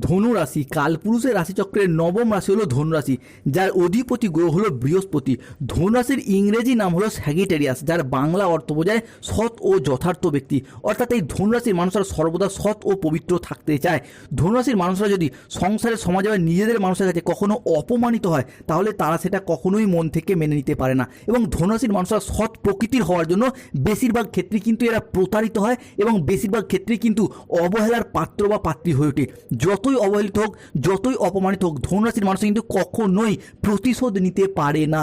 ধনু রাশি কালপুরুষের রাশিচক্রের নবম রাশি হলো ধনু রাশি যার অধিপতি গ্রহ হলো বৃহস্পতি। ধনু রাশির ইংরেজি নাম হলো স্যাগিটেরিয়াস, যার বাংলা অর্থ বোঝায় সৎ ও যথার্থ ব্যক্তি। অর্থাৎ এই ধনু রাশির মানুষরা সর্বদা সৎ ও পবিত্র থাকতে চায়। ধনু রাশির মানুষরা যদি সংসারের সমাজে বা নিজেদের মানুষের কাছে কখনো অপমানিত হয়, তাহলে তারা সেটা কখনোই মন থেকে মেনে নিতে পারে না। এবং ধনু রাশির মানুষরা সৎ প্রকৃতির হওয়ার জন্য বেশিরভাগ ক্ষেত্রে কিন্তু এরা প্রতারিত হয় এবং বেশিরভাগ ক্ষেত্রে কিন্তু অবহেলার পাত্র বা পাত্রী হয়ে ওঠে। যতই অবহেলিত হোক যতই অপমানিত হোক ধনুরাশির মানুষ কিন্তু কখনোই প্রতিশোধ নিতে পারে না।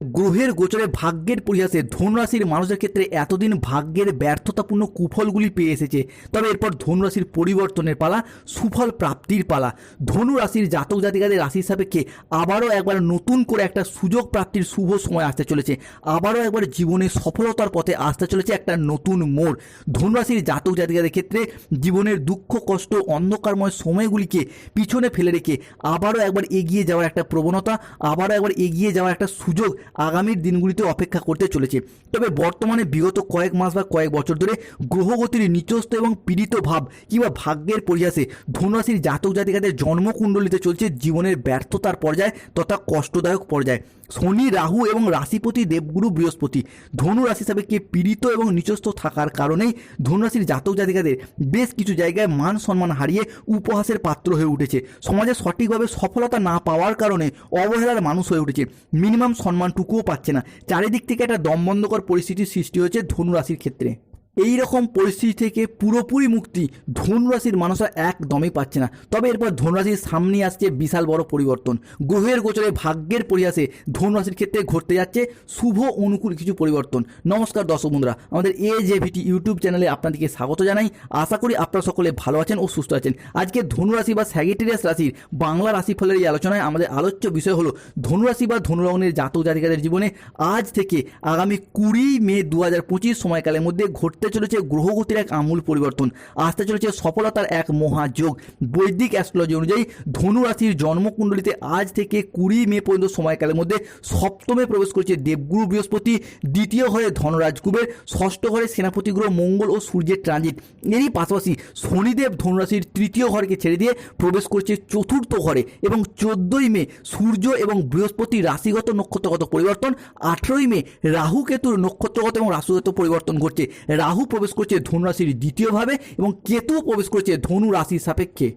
গ্রহের গোচরে ভাগ্যের পরিহাসে ধনুরাশির মানুষের ক্ষেত্রে এতদিন ভাগ্যের ব্যর্থতাপূর্ণ কুফলগুলি পেয়ে এসেছে। তবে এরপর ধনুরাশির পরিবর্তনের পালা, সুফল প্রাপ্তির পালা। ধনুরাশির জাতক জাতিকাদের রাশির সাপেক্ষে আবারও একবার নতুন করে একটা সুযোগ প্রাপ্তির শুভ সময় আসতে চলেছে। আবারও একবার জীবনে সফলতার পথে আসতে চলেছে একটা নতুন মোড়। ধনুরাশির জাতক জাতিকাদের ক্ষেত্রে জীবনের দুঃখ, কষ্ট, অন্ধকারময় সময়গুলিকে পিছনে ফেলে রেখে আবারও একবার এগিয়ে যাওয়ার একটা প্রবণতা, আবারও একবার এগিয়ে যাওয়ার একটা সুযোগ আগামীর দিনগুলিতে অপেক্ষা করতে চলেছে। তবে বর্তমানে বিগত কয়েক মাস বা কয়েক বছর ধরে গ্রহগতির নিচস্ত এবং পীড়িত ভাব কিংবা ভাগ্যের পরিহাসে ধনুরাশির জাতক জাতিকাদের জন্মকুণ্ডলিতে চলছে জীবনের ব্যর্থতার পর্যায় তথা কষ্টদায়ক পর্যায়। শনি, রাহু এবং রাশিপতি দেবগুরু বৃহস্পতি। ধনু রাশি সাপেক্ষে পীড়িত এবং নিচস্থ থাকার কারণেই ধনুরাশির জাতক জাতিকাদের বেশ কিছু জায়গায় মান সম্মান হারিয়ে উপহাসের পাত্র হয়ে উঠেছে। সমাজে সঠিকভাবে সফলতা না পাওয়ার কারণে অবহেলার মানুষ হয়ে উঠেছে। মিনিমাম সম্মানটুকুও পাচ্ছে না। চারিদিক থেকে একটা দমবন্ধকর পরিস্থিতির সৃষ্টি হয়েছে ধনু রাশির ক্ষেত্রে। এই রকম পরিস্থিতি থেকে পুরোপুরি মুক্তি ধনুরাশির মানুষরা একদমই পাচ্ছে না। তবে এরপর ধনুরাশির সামনে আসছে বিশাল বড় পরিবর্তন। গ্রহের গোচরে ভাগ্যের পরিহাসে ধনুরাশির ক্ষেত্রে ঘটতে যাচ্ছে শুভ অনুকূল কিছু পরিবর্তন। নমস্কার দর্শক বন্ধুরা, আমাদের এ জে ভিটি ইউটিউব চ্যানেলে আপনাদেরকে স্বাগত জানাই। আশা করি আপনারা সকলে ভালো আছেন ও সুস্থ আছেন। আজকে ধনুরাশি বা স্যাগিটেরিয়াস রাশির বাংলা রাশিফলের এই আলোচনায় আমাদের আলোচ্য বিষয় হলো ধনুরাশি বা ধনুলগ্নের জাতক জাতিকাদের জীবনে আজ থেকে আগামী কুড়ি মে দু হাজার পঁচিশ সময়কালের মধ্যে ঘটতে চলেছে গ্রহগতির এক আমূল পরিবর্তন। আসতে চলেছে সফলতার এক মহাযোগ। বৈদিক অ্যাস্ট্রোলজি অনুযায়ী ধনু রাশির জন্মকুণ্ডলিতে আজ থেকে কুড়ি মে পর্যন্ত সময়কালের মধ্যে সপ্তমে প্রবেশ করছে দেবগুরু বৃহস্পতি, দ্বিতীয় ঘরে ধনরাজ কুবের, ষষ্ঠ ঘরে সেনাপতি গ্রহ মঙ্গল ও সূর্যের ট্রানজিট এরই পাশাপাশি শনিদেব ধনুরাশির তৃতীয় ঘরকে ছেড়ে দিয়ে প্রবেশ করছে চতুর্থ ঘরে এবং চোদ্দই মে সূর্য এবং বৃহস্পতি রাশিগত নক্ষত্রগত পরিবর্তন, আঠেরোই মে রাহু কেতুর নক্ষত্রগত এবং রাশিগত পরিবর্তন ঘটছে। রাহু প্রবেশ করছে ধনু রাশির দ্বিতীয়ভাবে এবং কেতু প্রবেশ করছে ধনু রাশির সাপেক্ষে।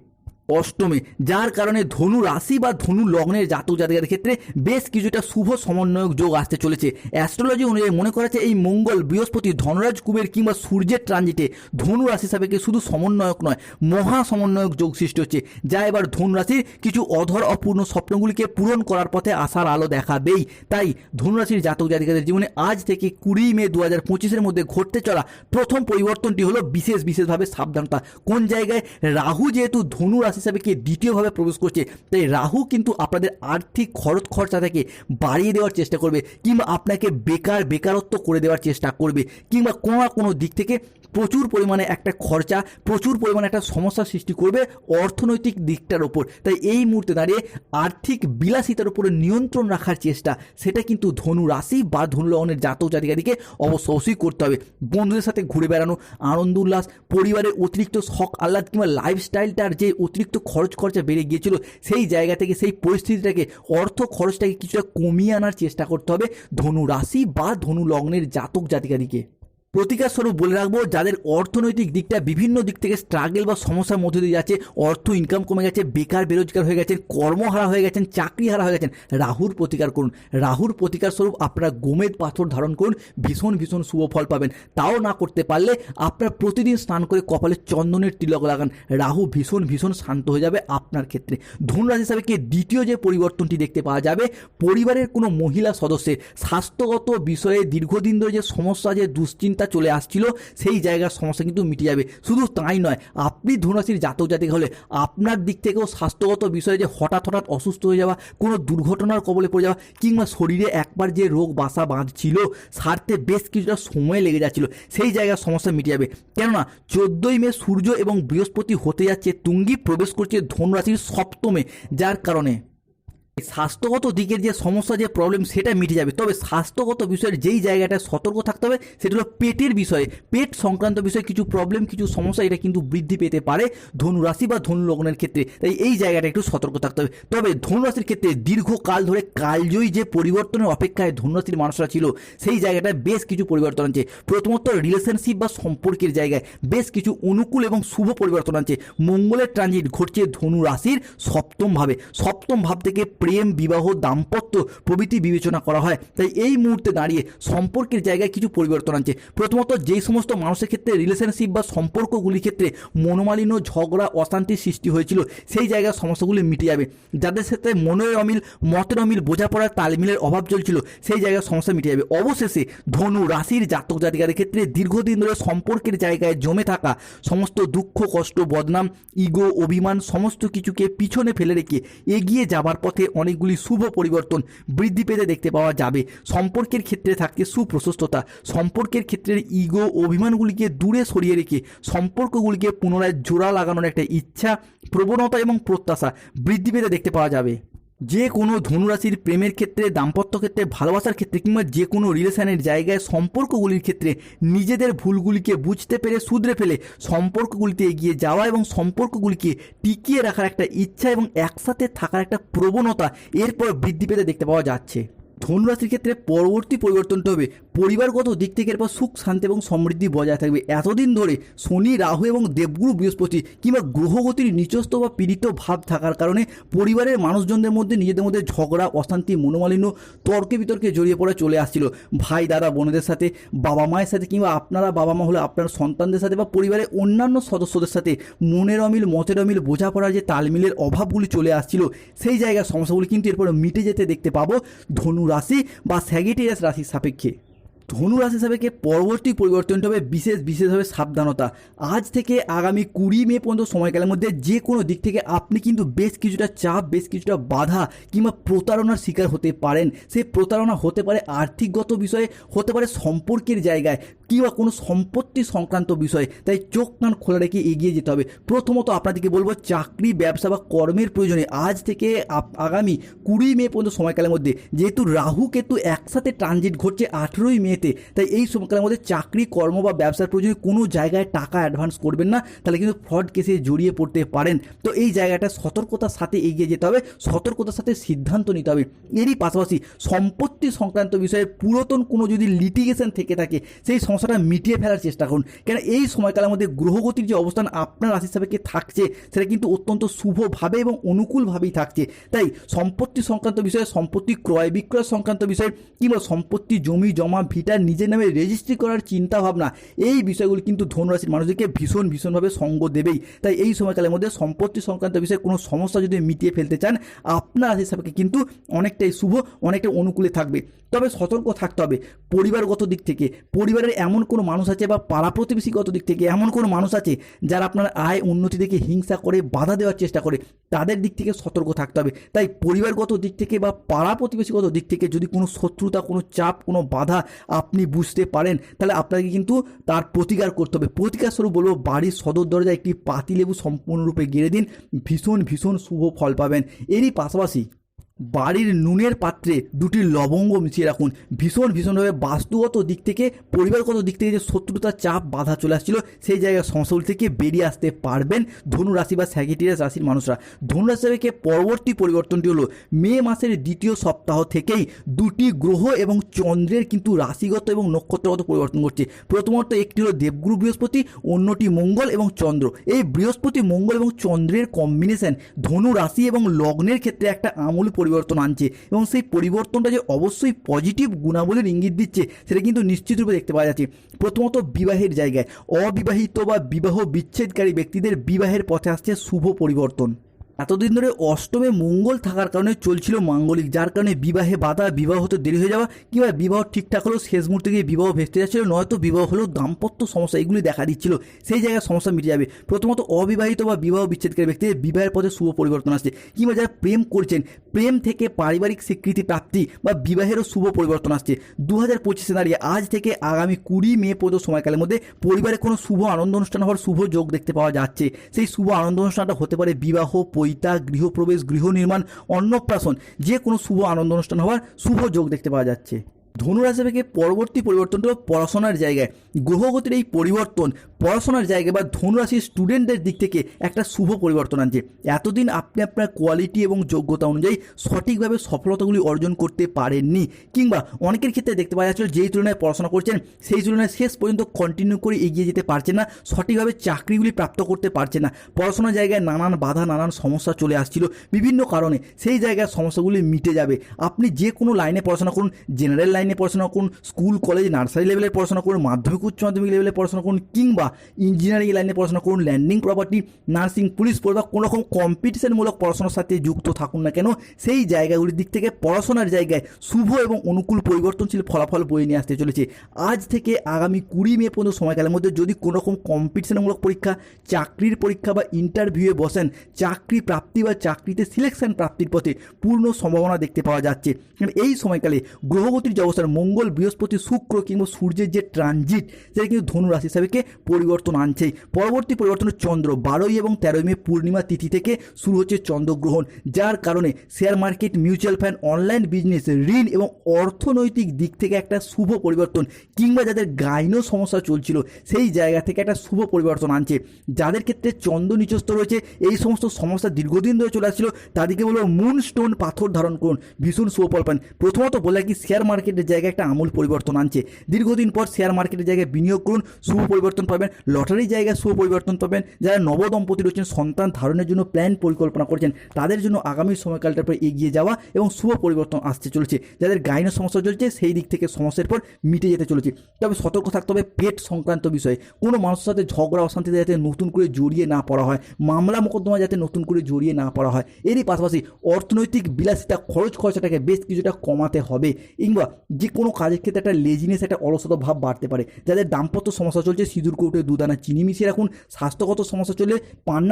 অষ্টমে, যার কারণে ধনু রাশি বা ধনু লগ্নের জাতক জাতিকাদের ক্ষেত্রে বেশ কিছুটা শুভ সমন্বয়ক যোগ আসতে চলেছে। অ্যাস্ট্রোলজি অনুযায়ী মনে করা এই মঙ্গল বৃহস্পতি ধনরাজ কুবের কিংবা সূর্যের ট্রানজিটে ধনু রাশি সাপেক্ষে শুধু সমন্বয়ক নয়, মহা সমন্বয়ক যোগ সৃষ্টি হচ্ছে, যা এবার ধনু রাশির কিছু অধর অপূর্ণ স্বপ্নগুলিকে পূরণ করার পথে আসার আলো দেখাবেই। তাই ধনু রাশির জাতক জাতিকাদের জীবনে আজ থেকে কুড়ি মে দু হাজার পঁচিশের মধ্যে ঘটতে চলা প্রথম পরিবর্তনটি হলো বিশেষ বিশেষভাবে সাবধানতা। কোন জায়গায় রাহু যেহেতু ধনু রাশি হিসাবে দ্বিতীয়ভাবে প্রবেশ করছে, তাই রাহু কিন্তু আপনাদের আর্থিক খরচ খরচা থেকে বাড়িয়ে দেওয়ার চেষ্টা করবে কিংবা আপনাকে বেকার বেকারত্ব করে দেওয়ার চেষ্টা করবে কিংবা কোনো না কোনো দিক থেকে প্রচুর পরিমাণে একটা খরচা, প্রচুর পরিমাণে একটা সমস্যার সৃষ্টি করবে অর্থনৈতিক দিকটার ওপর। তাই এই মুহূর্তে দাঁড়িয়ে আর্থিক বিলাসিতার উপরে নিয়ন্ত্রণ রাখার চেষ্টা, সেটা কিন্তু ধনু রাশি বা ধনু লগ্নের জাতক জাতিকাদিকে অবশ্য অবশ্যই করতে হবে। বন্ধুদের সাথে ঘুরে বেড়ানো, আনন্দ উল্লাস, পরিবারের অতিরিক্ত শখ আহ্লাদ কিংবা লাইফস্টাইলটার যে অতিরিক্ত খরচ খরচা বেড়ে গিয়েছিল, সেই জায়গা থেকে, সেই পরিস্থিতিটাকে, অর্থ খরচটাকে কিছুটা কমিয়ে আনার চেষ্টা করতে হবে ধনু রাশি বা ধনু লগ্নের জাতক জাতিকাদিকে। প্রতিকার স্বরূপ বলে রাখব, যাদের অর্থনৈতিক দিকটা বিভিন্ন দিক থেকে স্ট্রাগল বা সমস্যার মধ্যে দিয়ে যাচ্ছে, অর্থ ইনকাম কমে গেছে, বেকার, বেরোজগার হয়ে গেছেন, কর্মহারা হয়ে গেছেন চাকরি হারা হয়ে গেছেন, রাহুর প্রতিকার করুন। রাহুর প্রতিকার স্বরূপ আপনারা গোমেদ পাথর ধারণ করুন, ভীষণ ভীষণ শুভ ফল পাবেন। তাও না করতে পারলে আপনারা প্রতিদিন স্নান করে কপালে চন্দনের তিলক লাগান। রাহু ভীষণ ভীষণ শান্ত হয়ে যাবে আপনার ক্ষেত্রে। ধনুরাশি হিসাবে কি দ্বিতীয় যে পরিবর্তনটি দেখতে পাওয়া যাবে, পরিবারের কোনো মহিলা সদস্যের স্বাস্থ্যগত বিষয়ে দীর্ঘদিন ধরে যে সমস্যা, যে দুশ্চিন্তা চিন্তা চলে আসছিল, সেই জায়গার সমস্যা কিন্তু মিটে যাবে। শুধু তাই নয়, আপনি ধনুরাশির জাতক জাতিক হলে আপনার দিক থেকেও স্বাস্থ্যগত বিষয়ে যে হঠাৎ হঠাৎ অসুস্থ হয়ে যাওয়া, কোনো দুর্ঘটনার কবলে পড়ে যাওয়া, কিংবা শরীরে একবার যে রোগ বাসা বাঁধছিল, সারতে বেশ কিছুটা সময় লেগে যাচ্ছিল, সেই জায়গার সমস্যা মিটে যাবে। কেননা, চোদ্দই মে সূর্য এবং বৃহস্পতি হতে যাচ্ছে, তুঙ্গি প্রবেশ করছে ধনুরাশির সপ্তমে, যার কারণে স্বাস্থ্যগত দিকের যে সমস্যা, যে প্রবলেম সেটা মিটে যাবে। তবে স্বাস্থ্যগত বিষয়ের যেই জায়গাটায় সতর্ক থাকতে হবে, সেটা হলো পেটের বিষয়ে। পেট সংক্রান্ত বিষয়ে কিছু প্রবলেম কিছু সমস্যা, এটা কিন্তু বৃদ্ধি পেতে পারে ধনু রাশি বা ধনু লগ্নের ক্ষেত্রে। তাই এই জায়গাটা একটু সতর্ক থাকতে হবে। তবে ধনু রাশির ক্ষেত্রে দীর্ঘকাল ধরে কালজয়ী যে পরিবর্তনের অপেক্ষায় ধনু রাশির মানুষরা ছিল, সেই জায়গাটায় বেশ কিছু পরিবর্তন আনছে। প্রথমত রিলেশনশিপ বা সম্পর্কের জায়গায় বেশ কিছু অনুকূল এবং শুভ পরিবর্তন আনছে। মঙ্গলের ট্রানজিট ঘটছে ধনু রাশির সপ্তম ভাবে। সপ্তম ভাব থেকে প্রেম, বিবাহ, দাম্পত্য প্রভৃতি বিবেচনা করা হয়। তাই এই মুহূর্তে দাঁড়িয়ে সম্পর্কের জায়গায় কিছু পরিবর্তন আনছে। প্রথমত যেই সমস্ত মানুষের ক্ষেত্রে রিলেশনশিপ বা সম্পর্কগুলির ক্ষেত্রে মনোমালিন্য, ঝগড়া অশান্তির সৃষ্টি হয়েছিল, সেই জায়গায় সমস্যাগুলি মিটে যাবে। যাদের সাথে মনের অমিল, মতের অমিল, বোঝাপড়ার তালমিলের অভাব চলছিল, সেই জায়গায় সমস্যা মিটে যাবে। অবশেষে ধনু রাশির জাতক জাতিকাদের ক্ষেত্রে দীর্ঘদিন ধরে সম্পর্কের জায়গায় জমে থাকা সমস্ত দুঃখ, কষ্ট, বদনাম, ইগো, অভিমান, সমস্ত কিছুকে পিছনে ফেলে রেখে এগিয়ে যাবার পথে অনেকগুলি শুভ পরিবর্তন বৃদ্ধি পেতে দেখতে পাওয়া যাবে। সম্পর্কের ক্ষেত্রে থাকছে সুপ্রশস্ততা। সম্পর্কের ক্ষেত্রে ইগো অভিমানগুলিকে দূরে সরিয়ে রেখে সম্পর্কগুলিকে পুনরায় জোড়া লাগানোর একটা ইচ্ছা, প্রবণতা এবং প্রত্যাশা বৃদ্ধি পেতে দেখতে পাওয়া যাবে। যে কোনো ধনুরাশির প্রেমের ক্ষেত্রে, দাম্পত্য ক্ষেত্রে, ভালোবাসার ক্ষেত্রে কিংবা যে কোনো রিলেশনের জায়গায় সম্পর্কগুলির ক্ষেত্রে নিজেদের ভুলগুলিকে বুঝতে পেরে শুধরে ফেলে সম্পর্কগুলিতে এগিয়ে যাওয়া এবং সম্পর্কগুলিকে টিকিয়ে রাখার একটা ইচ্ছা এবং একসাথে থাকার একটা প্রবণতা এরপর বৃদ্ধি পেতে দেখতে পাওয়া যাচ্ছে। ধনুরাশির ক্ষেত্রে পরবর্তী পরিবর্তনটা হবে। পরিবারগত দিক থেকে এরপর সুখ, শান্তি এবং সমৃদ্ধি বজায় থাকবে। এতদিন ধরে শনি, রাহু এবং দেবগুরু বৃহস্পতি কিংবা গ্রহগতির নিচস্থ বা পীড়িত ভাব থাকার কারণে পরিবারের মানুষজনদের মধ্যে নিজেদের মধ্যে ঝগড়া, অশান্তি, মনোমালিন্য, তর্কে বিতর্কে জড়িয়ে পড়ে চলে আসছিল। ভাই, দাদা, বোনেদের সাথে, বাবা মায়ের সাথে কিংবা আপনারা বাবা মা হলে আপনার সন্তানদের সাথে বা পরিবারের অন্যান্য সদস্যদের সাথে মনের অমিল, মতের অমিল, বোঝাপড়ার যে তালমিলের অভাবগুলি চলে আসছিল, সেই জায়গার সমস্যাগুলি কিন্তু এরপর মিটে যেতে দেখতে পাবো। ধনু রাশি বা স্যাগিটেরিয়াস রাশির সাপেক্ষে। ধনু রাশি সাপেক্ষে পরবর্তী পরিবর্তনটা হবে বিশেষ, বিশেষভাবে সাবধানতা। আজ থেকে আগামী কুড়ি মে পর্যন্ত সময়কালের মধ্যে যে কোনো দিক থেকে আপনি কিন্তু বেশ কিছুটা চাপ, বেশ কিছুটা বাধা কিংবা প্রতারণার শিকার হতে পারেন। সেই প্রতারণা হতে পারে আর্থিকগত বিষয়ে, হতে পারে সম্পর্কের জায়গায় কিংবা কোনো সম্পত্তি সংক্রান্ত বিষয়ে। তাই চোখ, কান খোলা রেখে এগিয়ে যেতে হবে। প্রথমত আপনাদেরকে বলব চাকরি, ব্যবসা বা কর্মের প্রয়োজনে আজ থেকে আগামী কুড়ি মে পর্যন্ত সময়কালের মধ্যে যেহেতু রাহু কেতু একসাথে ট্রানজিট ঘটছে আঠেরোই মেতে তাই এই সময়কালের মধ্যে চাকরি, কর্ম বা ব্যবসার প্রয়োজনে কোনো জায়গায় টাকা অ্যাডভান্স করবেন না, তাহলে কিন্তু ফ্রড কেসে জড়িয়ে পড়তে পারেন। তো এই জায়গাটা সতর্কতার সাথে এগিয়ে যেতে হবে, সতর্কতার সাথে সিদ্ধান্ত নিতে হবে। এরই পাশাপাশি সম্পত্তি সংক্রান্ত বিষয়ে পুরাতন কোনো যদি লিটিগেশন থেকে থাকে, সেই সমস্যাটা মিটিয়ে ফেলার চেষ্টা করুন। কেন এই সময়কালের মধ্যে গ্রহগতির যে অবস্থান, আপনার রাশি সাপেক্ষে থাকছে, সেটা কিন্তু অত্যন্ত শুভভাবে এবং অনুকূলভাবেই থাকছে। তাই সম্পত্তি সংক্রান্ত বিষয়ে, সম্পত্তি ক্রয় বিক্রয় সংক্রান্ত বিষয়ে কিংবা সম্পত্তি জমি জমা ভিটার নিজের নামে রেজিস্ট্রি করার চিন্তা ভাবনা এই বিষয়গুলি কিন্তু ধনুরাশির মানুষদেরকে ভীষণ, ভীষণভাবে সঙ্গ দেবেই। তাই এই সময়কালের মধ্যে সম্পত্তি সংক্রান্ত বিষয়ে কোনো সমস্যা যদি মিটিয়ে ফেলতে চান, আপনার রাশির সাপেক্ষে কিন্তু অনেকটাই শুভ, অনেকটা অনুকূলে থাকবে। তবে সতর্ক থাকতে হবে পরিবারগত দিক থেকে। পরিবারের এমন কোনো মানুষ আছে বা পাড়া প্রতিবেশীগত দিক থেকে এমন কোনো মানুষ আছে যারা আপনার আয় উন্নতি দেখে হিংসা করে, বাধা দেওয়ার চেষ্টা করে, তাদের দিক থেকে সতর্ক থাকতে হবে। তাই পরিবারগত দিক থেকে বা পাড়া প্রতিবেশীগত দিক থেকে যদি কোনো শত্রুতা, কোনো চাপ, কোনো বাধা আপনি বুঝতে পারেন, তাহলে আপনাকে কিন্তু তার প্রতিকার করতে হবে। প্রতিকার স্বরূপ বলব, বাড়ির সদর দরজায় একটি পাতিলেবু সম্পূর্ণরূপে গেড়ে দিন, ভীষণ ভীষণ শুভ ফল পাবেন। এরই পাশাপাশি বাড়ির নুনের পাত্রে দুটি লবঙ্গ মিশিয়ে রাখুন। ভীষণ, ভীষণভাবে বাস্তুগত দিক থেকে, পরিবারগত দিক থেকে যে শত্রুতার চাপ, বাধা চলে আসছিল, সেই জায়গায় সমস্যাগুলি থেকে বেরিয়ে আসতে পারবেন ধনু রাশি বা স্যাগিটিয়াস রাশির মানুষরা। ধনু পরবর্তী পরিবর্তনটি হলো, মে মাসের দ্বিতীয় সপ্তাহ থেকেই দুটি গ্রহ এবং চন্দ্রের কিন্তু রাশিগত এবং নক্ষত্রগত পরিবর্তন ঘটছে। প্রথমত একটি হলো দেবগুরু বৃহস্পতি, অন্যটি মঙ্গল এবং চন্দ্র। এই বৃহস্পতি, মঙ্গল এবং চন্দ্রের কম্বিনেশন ধনু রাশি এবং লগ্নের ক্ষেত্রে একটা আমূল পরিবর্তন আনছে এবং সেই পরিবর্তনটা যে অবশ্যই পজিটিভ গুণাবলীর ইঙ্গিত দিচ্ছে, সেটা কিন্তু নিশ্চিত রূপে দেখতে পাওয়া যাচ্ছে। প্রথমত বিবাহের জায়গায়, অবিবাহিত বা বিবাহ বিচ্ছেদকারী ব্যক্তিদের বিবাহের পথে আসছে শুভ পরিবর্তন। এতদিন ধরে অষ্টমে মঙ্গল থাকার কারণে চলছিল মাঙ্গলিক, যার কারণে বিবাহে বাধা, বিবাহ হতে দেরি হয়ে যাওয়া কিংবা বিবাহ ঠিকঠাক হলেও শেষ মুহূর্তে গিয়ে বিবাহ ভেস্তে যাচ্ছিল, নয়তো বিবাহ হলেও দাম্পত্য সমস্যা এগুলি দেখা দিচ্ছিল। সেই জায়গায় সমস্যা মিটে যাবে। প্রথমত অবিবাহিত বা বিবাহ বিচ্ছেদকারী ব্যক্তিদের বিবাহের পথে শুভ পরিবর্তন আসছে কিংবা যারা প্রেম করছেন, প্রেম থেকে পারিবারিক স্বীকৃতি প্রাপ্তি বা বিবাহেরও শুভ পরিবর্তন আসছে। দু হাজার পঁচিশে দাঁড়িয়ে আজ থেকে আগামী কুড়ি মে পর্যন্ত সময়কালের মধ্যে পরিবারে কোনো শুভ আনন্দ অনুষ্ঠান হওয়ার শুভ যোগ দেখতে পাওয়া যাচ্ছে। সেই শুভ আনন্দ অনুষ্ঠানটা হতে পারে বিবাহ, পৈতৃক পৈতা গৃহপ্রবেশ, গৃহ নির্মাণ, অন্নপ্রাশন, যে কোনো শুভ আনন্দ অনুষ্ঠান হওয়ার শুভ যোগ দেখতে পাওয়া যাচ্ছে। ধনুরাশি থেকে পরবর্তী পরিবর্তনটা হলো পড়াশোনার জায়গায়। গ্রহগতির এই পরিবর্তন, পড়াশোনার জায়গায় বা ধনুরাশির স্টুডেন্টদের দিক থেকে একটা শুভ পরিবর্তন আনছে। এতদিন আপনি আপনার কোয়ালিটি এবং যোগ্যতা অনুযায়ী সঠিকভাবে সফলতাগুলি অর্জন করতে পারেননি, কিংবা অনেকের ক্ষেত্রে দেখতে পাওয়া যাচ্ছিল যেই তুলনায় পড়াশোনা করছেন, সেই তুলনায় শেষ পর্যন্ত কন্টিনিউ করে এগিয়ে যেতে পারছেন না, সঠিকভাবে চাকরিগুলি প্রাপ্ত করতে পারছেন না। পড়াশোনার জায়গায় নানান বাধা, নানান সমস্যা চলে আসছিল। বিভিন্ন কারণে সেই জায়গায় সমস্যাগুলি মিটে যাবে। আপনি যে কোনো লাইনে পড়াশোনা করুন জেনারেল লাইনে পড়াশোনা করুন স্কুল কলেজ নার্সারি লেভেলের পড়াশোনা করুন, মাধ্যমিক, উচ্চ মাধ্যমিক লেভেলে পড়াশোনা করুন, কিংবা ইঞ্জিনিয়ারিং লাইনে পড়াশোনা করুন ল্যান্ডিং প্রপার্টি নার্সিং পুলিশ পড়বা কোনো রকম কম্পিটিশনমূলক পড়াশোনার সাথে যুক্ত থাকুন না কেন, সেই জায়গাগুলির দিক থেকে পড়াশোনার জায়গায় শুভ এবং অনুকূল পরিবর্তনশীল ফলাফল বয়ে নিয়ে আসতে চলেছে। আজ থেকে আগামী কুড়ি মে পর্যন্ত সময়কালের মধ্যে যদি কোনো রকম কম্পিটিশনমূলক পরীক্ষা, চাকরির পরীক্ষা বা ইন্টারভিউয়ে বসেন, চাকরি প্রাপ্তি বা চাকরিতে সিলেকশন প্রাপ্তির পথে পূর্ণ সম্ভাবনা দেখতে পাওয়া যাচ্ছে। এই সময়কালে গ্রহগতির যে অবস্থান মঙ্গল বৃহস্পতি শুক্র কিংবা সূর্যের যে ট্রানজিট সেটা কিন্তু ধনুরাশি হিসাবেকে পরিবর্তন আনছেই। পরবর্তী পরিবর্তন চন্দ্র বারোই এবং তেরোই মে পূর্ণিমা তিথি থেকে শুরু হচ্ছে চন্দ্রগ্রহণ, যার কারণে share market mutual fund online business ঋণ এবং অর্থনৈতিক দিক থেকে একটা শুভ পরিবর্তন কিংবা যাদের গাইনো সমস্যা চলছিল, সেই জায়গা থেকে একটা শুভ পরিবর্তন আনছে। যাদের ক্ষেত্রে চন্দ্র নিচস্থ রয়েছে, এই সমস্ত সমস্যা দীর্ঘদিন ধরে চলে আসছিল, তাদেরকে বলব মুন স্টোন পাথর ধারণ করুন, ভীষণ শুভ ফল পান। প্রথমত বলে কি শেয়ার মার্কেটের জায়গায় একটা আমূল পরিবর্তন আনছে। দীর্ঘদিন পর শেয়ার মার্কেটের জায়গায় বিনিয়োগ করুন, শুভ পরিবর্তন পাবেন। লটারির জায়গায় শুভ পরিবর্তন পাবেন। যারা নবদম্পতি রয়েছেন, সন্তান ধারণের জন্য প্ল্যান পরিকল্পনা করছেন, তাদের জন্য আগামী সময়কালটার পর এগিয়ে যাওয়া এবং শুভ পরিবর্তন আসতে চলেছে। যাদের গাইনের সমস্যা চলছে, সেই দিক থেকে সমস্যার পর মিটে যেতে চলেছে। তবে সতর্ক থাকতে হবে পেট সংক্রান্ত বিষয়ে। কোনো মানুষের সাথে ঝগড়া, অশান্তিতে যাতে নতুন করে জড়িয়ে না পড়া হয়, মামলা মোকদ্দমা যাতে নতুন করে জড়িয়ে না পড়া হয়। এরই পাশাপাশি অর্থনৈতিক বিলাসিতা, খরচ খরচাটাকে বেশ কিছুটা কমাতে হবে। কিংবা যে কোনো কাজের ক্ষেত্রে একটা লেজিনেস একটা অলসতা ভাব বাড়তে পারে। যাদের দাম্পত্য সমস্যা চলছে, সিঁদুর কৌটে দুদানা, চিনি মিশিয়ে রাখুন, স্বাস্থ্যগত সমস্যা চলে পান্না